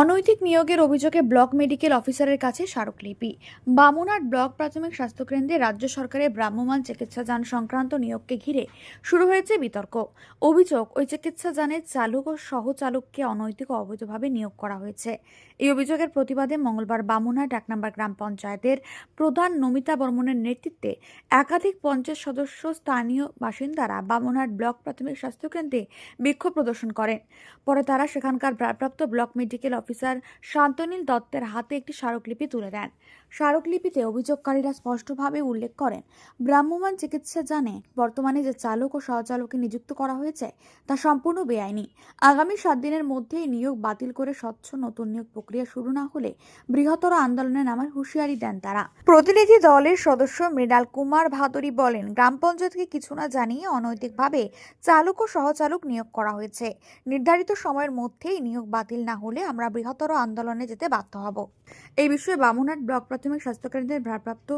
অনৈতিক নিয়োগের অভিযোগে ব্লক মেডিকেল অফিসারের কাছে স্মারকলিপি। বামুনহাট ব্লক প্রাথমিক স্বাস্থ্যকেন্দ্রে রাজ্য সরকারের ভ্রাম্যমান চিকিৎসা যান সংক্রান্ত নিয়োগকে ঘিরে শুরু হয়েছে বিতর্ক। অভিযোগ, ওই চিকিৎসা যানের চালক ও সহচালককে অনৈতিক ও অবৈধভাবে নিয়োগ করা হয়েছে। এই অভিযোগের প্রতিবাদে মঙ্গলবার বামুনহাট এক নম্বর গ্রাম পঞ্চায়েতের প্রধান নমিতা বর্মনের নেতৃত্বে একাধিক পঞ্চায়েত সদস্য স্থানীয় বাসিন্দারা বামুনহাট ব্লক প্রাথমিক স্বাস্থ্যকেন্দ্রে বিক্ষোভ প্রদর্শন করেন। পরে তারা সেখানকার ভারপ্রাপ্ত ব্লক মেডিকেল অফিসার শান্তনীল দত্তের হাতে একটি স্মারকলিপি তুলে দেন। স্মারকলিপিতে অভিযোগকারীরা স্পষ্টভাবে উল্লেখ করেন ভ্রাম্যমাণ চিকিৎসা জানে বর্তমানে যে চালক ও সহচালককে নিযুক্ত করা হয়েছে তা সম্পূর্ণ বেআইনি। আগামী সাত দিনের মধ্যেই নিয়োগ বাতিল করে স্বচ্ছ নতুন নিয়োগ প্রক্রিয়া শুরু না হলে বৃহত্তর আন্দোলনে নামার হুঁশিয়ারি দেন তারা। প্রতিনিধি দলের সদস্য মৃণাল কুমার ভাদুরী বলেন, গ্রাম পঞ্চায়েতকে কিছু না জানিয়ে অনৈতিকভাবে চালক ও সহচালক নিয়োগ করা হয়েছে। নির্ধারিত সময়ের মধ্যেই নিয়োগ বাতিল না হলে আমরা বৃহত্তর আন্দোলনে যেতে বাধ্য হব। এই বিষয়ে বামুনহাট ব্লক প্রাথমিক স্বাস্থ্যকেন্দ্রের ভারপ্রাপ্ত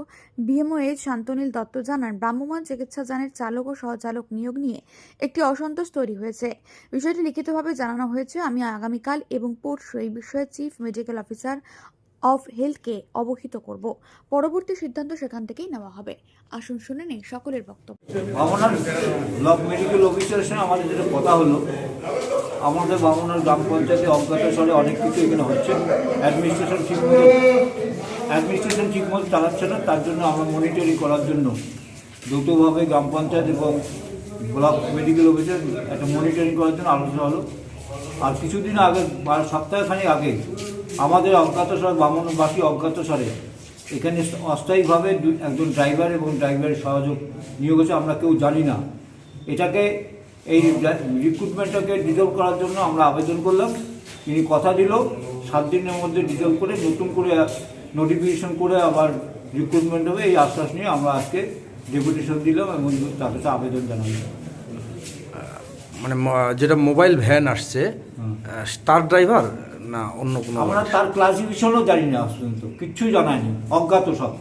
বিএমওএইচ শান্তনীল দত্ত জানান, ব্রাহ্মমান চিকিৎসা যানের চালক ও সহচালক নিয়োগ নিয়ে একটি অসন্তোষ তৈরি হয়েছে। বিষয়টি লিখিতভাবে জানানো হয়েছে। আমি আগামীকাল এবং পরশু এই বিষয়ে চিফ মেডিকেল অফিসার অফ হেলথকে অবহিত করব। পরবর্তী সিদ্ধান্ত সেখান থেকেই নেওয়া হবে। আসুন শুনে নেই সকলের বক্তব্য। বামনার ব্লক মেডিকেল অফিসারের সঙ্গে আমাদের যেটা কথা হলো, আমাদের বামনার গ্রাম পঞ্চায়েতে অজ্ঞাত স্বরে অনেক কিছু এখানে হচ্ছে। অ্যাডমিনিস্ট্রেশন ঠিকমতো অ্যাডমিনিস্ট্রেশন ঠিকমতো চালাচ্ছে না, তার জন্য আমরা মনিটরিং করার জন্য দ্রুতভাবে গ্রাম পঞ্চায়েত এবং ব্লক মেডিকেল অফিসার একটা মনিটরিং করার জন্য আলোচনা হলো। আর কিছুদিন আগে, বা সপ্তাহখানেক আগে আমাদের অজ্ঞাতসারে বামনবাসী অজ্ঞাতসারে এখানে অস্থায়ীভাবে একজন ড্রাইভার এবং ড্রাইভারের সহযোগ নিয়োগ হচ্ছে আমরা কেউ জানি না। এটাকে এই রিক্রুটমেন্টটাকে ডিজলভ করার জন্য আমরা আবেদন করলাম। তিনি কথা দিল সাত দিনের মধ্যে ডিজলভ করে নতুন করে নোটিফিকেশন করে আবার রিক্রুটমেন্ট হবে এই আশ্বাস নিয়ে আমরা আজকে ডেপুটেশন দিলাম এবং তার কাছে আবেদন জানালাম। মানে যেটা মোবাইল ভ্যান আসছে তার ড্রাইভার না অন্য কোনো আমরা তার ক্লাসিফিকেশনও জানি না পর্যন্ত কিচ্ছুই জানায়নি অজ্ঞাত সব।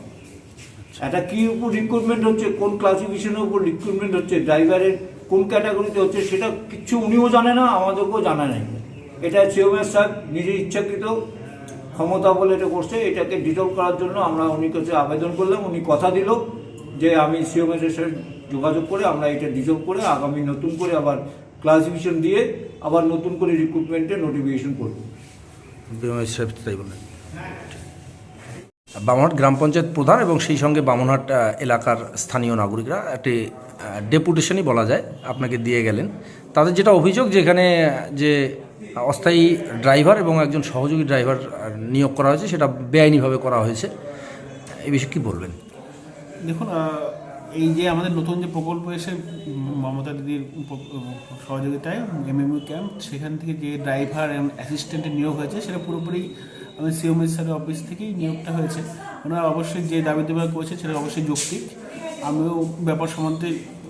এটা কী উপর রিক্রুটমেন্ট হচ্ছে কোন ক্লাসিফিকেশনের উপর রিক্রুটমেন্ট হচ্ছে ড্রাইভারের কোন ক্যাটাগরিতে হচ্ছে সেটা কিচ্ছু উনিও জানে না আমাদেরকেও জানা নেই। এটা সিওমের স্যার নিজের ইচ্ছাকৃত ক্ষমতা বলে এটা করছে এটাকে ডিজলভ করার জন্য আমরা উনি কাছে আবেদন করলাম উনি কথা দিল যে আমি সিওমের সাথে যোগাযোগ করে আমরা এটা ডিজলভ করে আগামী নতুন করে আবার ক্লাসিফিকেশন দিয়ে আবার নতুন করে রিক্রুটমেন্টে নোটিফিকেশন করব। তাই বামনহাট গ্রাম পঞ্চায়েত প্রধান এবং সেই সঙ্গে বামনহাট এলাকার স্থানীয় নাগরিকরা একটি ডেপুটেশনই বলা যায়, আপনাকে দিয়ে গেলেন। তাদের যেটা অভিযোগ যে এখানে, যে অস্থায়ী ড্রাইভার এবং একজন সহযোগী ড্রাইভার নিয়োগ করা হয়েছে, সেটা বেআইনিভাবে করা হয়েছে। এই বিষয়ে কী বলবেন? দেখুন এই যে আমাদের নতুন যে প্রকল্প এসে মমতা দিদির সহযোগিতায় এমএমইউ ক্যাম্প সেখান থেকে যে ড্রাইভার এবং অ্যাসিস্ট্যান্টের নিয়োগ হয়েছে, সেটা পুরোপুরি আমাদের সিওমের স্যারের অফিস থেকেই নিয়োগটা হয়েছে। ওনারা অবশ্যই যে দাবি দেওয়া করেছে, সেটা অবশ্যই যৌক্তিক। আমিও ব্যাপার সম্বন্ধে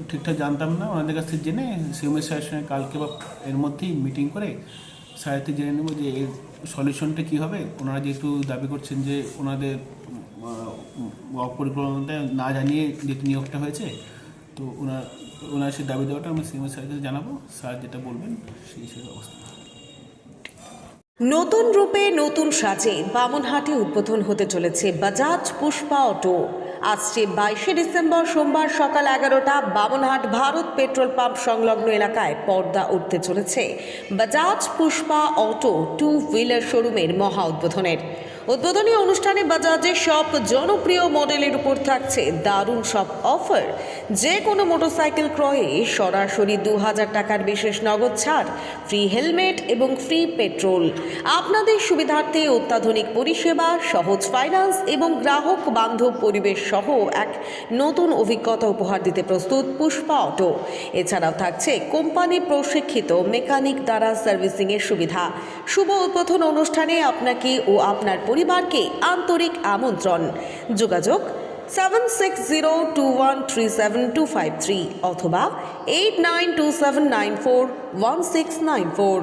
ঠিকঠাক জানতাম না, ওনাদের কাছ থেকে জেনে সিওমের স্যারের সঙ্গে কালকে বা এর মধ্যেই মিটিং করে স্যারের থেকে জেনে নেব যে এর সলিউশনটা কী হবে। ওনারা যেহেতু দাবি করছেন যে ওনাদের অপরিকল্পনাতে না জানিয়ে যে নিয়োগটা হয়েছে, তো ওনার ওনার সেই দাবি দেওয়াটা আমি সিএমএস স্যারকে জানাব, স্যার যেটা বলবেন সেই হিসেবে অবস্থা নতুন রূপে নতুন সাজে বামনহাটে উদ্বোধন হতে চলেছে বাজাজ পুষ্পা অটো। আসছে বাইশে ডিসেম্বর সোমবার সকাল এগারোটা, বামনহাট ভারত পেট্রোল পাম্প সংলগ্ন এলাকায় পর্দা উঠতে চলেছে Bajaj Pushpa auto two wheeler শোরুমের মহা উদ্বোধনের। উদ্বোধনী অনুষ্ঠানে বাজাজের সব জনপ্রিয় মডেলের উপর থাকছে দারুণ সব অফার। যে কোনো মোটরসাইকেল ক্রয়ে সরাসরি দু হাজার টাকার বিশেষ নগদ ছাড় ফ্রি হেলমেট এবং ফ্রি পেট্রোল আপনাদের সুবিধার্থে অত্যাধুনিক পরিষেবা, সহজ ফাইন্যান্স এবং গ্রাহক বান্ধব পরিবেশ সহ এক নতুন অভিজ্ঞতা উপহার দিতে প্রস্তুত পুষ্পা অটো। এছাড়াও থাকছে কোম্পানি প্রশিক্ষিত মেকানিক দ্বারা সার্ভিসিংয়ের সুবিধা। শুভ উদ্বোধন অনুষ্ঠানে আপনাকে ও আপনার পরিবারকে আন্তরিক আমন্ত্রণ। যোগাযোগ seven six zero two one three seven two five three অথবা eight nine two seven nine four one six nine four